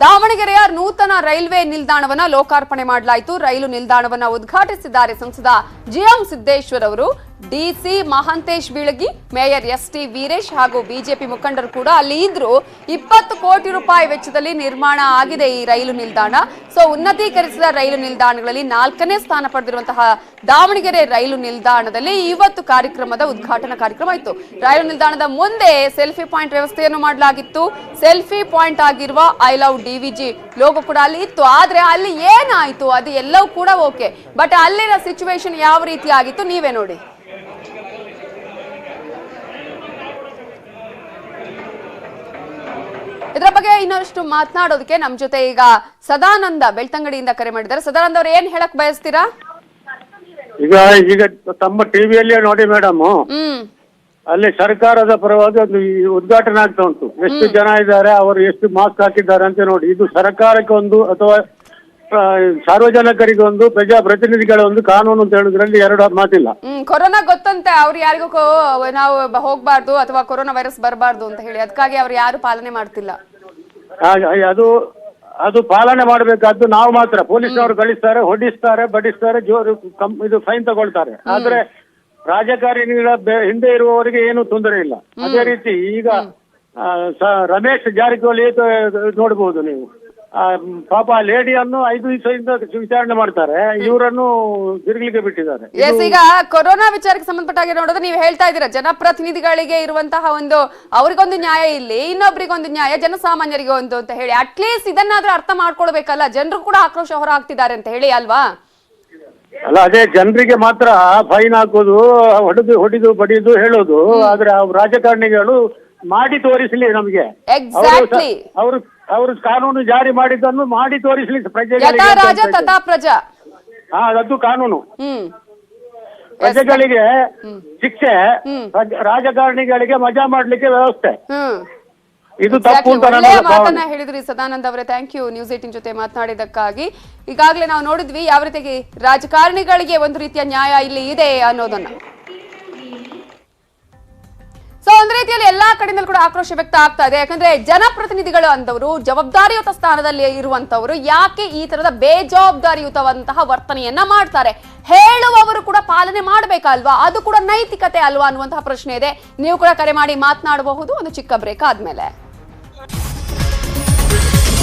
ದಾವಣಗೆರೆಯ ನೂತನ ರೈಲ್ವೆ ನಿಲ್ದಾಣವನ್ನ ಲೋಕಾರ್ಪಣೆ ಮಾಡಲಾಯಿತು. ರೈಲು ನಿಲ್ದಾಣವನ್ನ ಉದ್ಘಾಟಿಸಿದ್ದಾರೆ ಸಂಸದ ಜಿಎಂ ಸಿದ್ದೇಶ್ವರ್ ಅವರು. DC Mahantesh Beelagi, mayor S T Veeresh ಹಾಗೂ ಬಿಜೆಪಿ ಮುಖಂಡರು ಕೂಡ ಅಲ್ಲಿ ಇದ್ರು. ಇಪ್ಪತ್ತು ಕೋಟಿ ರೂಪಾಯಿ ವೆಚ್ಚದಲ್ಲಿ ನಿರ್ಮಾಣ ಆಗಿದೆ ಈ ರೈಲು ನಿಲ್ದಾಣ. ಸೊ ಉನ್ನತೀಕರಿಸಿದ ರೈಲು ನಿಲ್ದಾಣಗಳಲ್ಲಿ ನಾಲ್ಕನೇ ಸ್ಥಾನ ಪಡೆದಿರುವಂತಹ ದಾವಣಗೆರೆ ರೈಲು ನಿಲ್ದಾಣದಲ್ಲಿ ಇವತ್ತು ಕಾರ್ಯಕ್ರಮದ ಉದ್ಘಾಟನಾ ಕಾರ್ಯಕ್ರಮ ಇತ್ತು. ರೈಲು ನಿಲ್ದಾಣದ ಮುಂದೆ ಸೆಲ್ಫಿ ಪಾಯಿಂಟ್ ವ್ಯವಸ್ಥೆಯನ್ನು ಮಾಡಲಾಗಿತ್ತು. ಸೆಲ್ಫಿ ಪಾಯಿಂಟ್ ಆಗಿರುವ ಐ ಲವ್ ಡಿವಿಜಿ ಲೋಗೋ ಕೂಡ ಅಲ್ಲಿ ಇತ್ತು. ಆದ್ರೆ ಅಲ್ಲಿ ಏನಾಯ್ತು? ಅದು ಎಲ್ಲವೂ ಕೂಡ ಓಕೆ. ಬಟ್ ಅಲ್ಲಿನ ಸಿಚುವೇಶನ್ ಯಾವ ರೀತಿ ಆಗಿತ್ತು ನೀವೇ ನೋಡಿ. ಇದರ ಬಗ್ಗೆ ಇನ್ನಷ್ಟು ಮಾತನಾಡೋದಕ್ಕೆ ನಮ್ ಜೊತೆ ಈಗ ಸದಾನಂದ ಬೆಳ್ತಂಗಡಿಯಿಂದ ಕರೆ ಮಾಡಿದ್ದಾರೆ. ಸದಾನಂದ ಅವ್ರು ಏನ್ ಹೇಳಕ್ ಬಯಸ್ತೀರಾ? ಈಗ ಈಗ ತಮ್ಮ ಟಿವಿಯಲ್ಲಿ ನೋಡಿ ಮೇಡಮ್ ಹ್ಮ್. ಅಲ್ಲಿ ಸರ್ಕಾರದ ಪರವಾಗಿ ಒಂದು ಉದ್ಘಾಟನೆ ಆಗ್ತಾ ಉಂಟು. ಎಷ್ಟು ಜನ ಇದ್ದಾರೆ ಅವರು ಎಷ್ಟು ಮಾಸ್ಕ್ ಹಾಕಿದ್ದಾರೆ ಅಂತ ನೋಡಿ. ಇದು ಸರ್ಕಾರಕ್ಕೆ ಒಂದು ಅಥವಾ ಆ, ಪ್ರಜಾ ಪ್ರತಿನಿಧಿಗಳ ಒಂದು ಕಾನೂನು ಅಂತ ಹೇಳುದ್ರಲ್ಲಿ ಎರಡು ಮಾತಿಲ್ಲ. ಹ್ಮ್ ಕೊರೋನಾ ಗೊತ್ತಂತೆ ಅವ್ರು ಯಾರಿಗೂ ಕೋ- ನಾವು ಹೋಗ್ಬಾರ್ದು ಅಥವಾ ಕೊರೋನಾ ವೈರಸ್ ಬರಬಾರ್ದು ಅಂತ ಹೇಳಿ. ಅದಕ್ಕಾಗಿ ಅವ್ರು ಯಾರು ಪಾಲನೆ ಮಾಡ್ತಿಲ್ಲ. ಹಾಗೆ ಅದು ಅದು ಪಾಲನೆ ಮಾಡಬೇಕಾದ್ದು ನಾವು ಮಾತ್ರ. ಪೊಲೀಸ್ನವರು ಗಳಿಸ್ತಾರೆ ಹೊಡಿಸ್ತಾರೆ ಬಡಿಸ್ತಾರೆ ಜೋರು ಕಂ- ಇದು ಫೈನ್ ತಗೊಳ್ತಾರೆ. ಆದ್ರೆ ರಾಜಕಾರಣಿಗಳ ಬೆ- ಹಿಂದೆ ಇರುವವರಿಗೆ ಏನು ತೊಂದರೆ ಇಲ್ಲ. ಅದೇ ರೀತಿ ಈಗ ಆ, ಸ- ರಮೇಶ್ ಜಾರಕಿಹೊಳಿ ನೋಡಬಹುದು ನೋಡ್ಬೋದು ನೀವು. ಪಾಪ ಲೇಡಿಯನ್ನು ಐದು ದಿವಸದಿಂದ ವಿಚಾರಣೆ ಮಾಡ್ತಾರೆ. ಇವರನ್ನು ತಿರುಗಲಿಕ್ಕೆ ಬಿಟ್ಟಿದ್ದಾರೆ. ಎಸ್ ಈಗ ಕೊರೋನಾ ವಿಚಾರಕ್ಕೆ ಸಂಬಂಧಪಟ್ಟಾಗಿ ನೋಡಿದ್ರೆ ನೀವು ಹೇಳ್ತಾ ಇದ್ದೀರಾ ಜನಪ್ರತಿನಿಧಿಗಳಿಗೆ ಇರುವಂತಹ ಒಂದು ಅವ್ರಿಗೊಂದು ನ್ಯಾಯ ಇಲ್ಲಿ ಇನ್ನೊಬ್ರಿಗೊಂದು ನ್ಯಾಯ ಜನಸಾಮಾನ್ಯರಿಗೆ ಒಂದು ಅಂತ ಹೇಳಿ. ಅಟ್ಲೀಸ್ಟ್ ಇದನ್ನಾದ್ರೂ ಅರ್ಥ ಮಾಡ್ಕೊಳ್ಬೇಕಲ್ಲ ಜನರು ಕೂಡ ಆಕ್ರೋಶ ಹೊರ ಹಾಕ್ತಿದ್ದಾರೆ ಅಂತ ಹೇಳಿ ಅಲ್ವಾ? ಅಲ್ಲ ಅದೇ ಜನರಿಗೆ ಮಾತ್ರ ಫೈನ್ ಹಾಕೋದು ಹೊಡೆದು ಹೊಡಿದು ಬಡಿದು ಹೇಳೋದು ಆದ್ರೆ ರಾಜಕಾರಣಿಗಳು ಮಾಡಿ ತೋರಿಸಲಿ ನಮಗೆ. ಎಕ್ಸಾಕ್ಟ್ಲಿ ಅವರು ಅವರು ಕಾನೂನು ಜಾರಿ ಮಾಡಿದ್ದನ್ನು ಮಾಡಿ ತೋರಿಸಲಿ ಯಥಾ ಪ್ರಜೆಗಳಿಗೆ ರಾಜ ತಥಾ ಪ್ರಜಾ. ಹಾ ಅದು ಕಾನೂನು. ಹ್ಮ್. ಪ್ರಜೆಗಳಿಗೆ ಶಿಕ್ಷೆ ರಾಜ- ರಾಜಕಾರಣಿಗಳಿಗೆ ಮಜಾ ಮಾಡ್ಲಿಕ್ಕೆ ವ್ಯವಸ್ಥೆ. ಹ್ಮ್. ಇದು ತಪ್ಪು ಅಂತ ಒಳ್ಳೆಯ ನನ್ನ ಭಾವನೆ. ಮಾತನ್ನ ಹೇಳಿದ್ರಿ ಸದಾನಂದ ಅವರೇ. ಥ್ಯಾಂಕ್ ಯು ನ್ಯೂಸ್ ಏಟಿನ್ ಜೊತೆ ಮಾತನಾಡಿದಕ್ಕಾಗಿ ಈಗಾಗಲೇ ನಾವು ನೋಡಿದ್ವಿ ಯಾವ ರೀತಿಯಾಗಿ ರಾಜಕಾರಣಿಗಳಿಗೆ ಒಂದು ರೀತಿಯ ನ್ಯಾಯ ಇಲ್ಲಿ ಇದೆ ಅನ್ನೋದನ್ನ. ಕಡೆಯಿಂದಲೂ ಕೂಡ ಆಕ್ರೋಶ ವ್ಯಕ್ತ ಆಗ್ತಾ ಇದೆ. ಯಾಕಂದ್ರೆ ಜನಪ್ರತಿನಿಧಿಗಳು ಅಂದವರು, ಜವಾಬ್ದಾರಿಯುತ ಸ್ಥಾನದಲ್ಲಿ ಇರುವಂತವರು ಯಾಕೆ ಈ ತರದ ಬೇಜವಾಬ್ದಾರಿಯುತವಂತಹ ವರ್ತನೆಯನ್ನ ಮಾಡ್ತಾರೆ? ಹೇಳುವವರು ಕೂಡ ಪಾಲನೆ ಮಾಡ್ಬೇಕಲ್ವಾ? ಅದು ಕೂಡ ನೈತಿಕತೆ ಅಲ್ವಾ ಅನ್ನುವಂತಹ ಪ್ರಶ್ನೆ ಇದೆ. ನೀವು ಕೂಡ ಕರೆ ಮಾಡಿ ಮಾತನಾಡಬಹುದು. ಒಂದು ಚಿಕ್ಕ ಬ್ರೇಕ್ ಆದ್ಮೇಲೆ.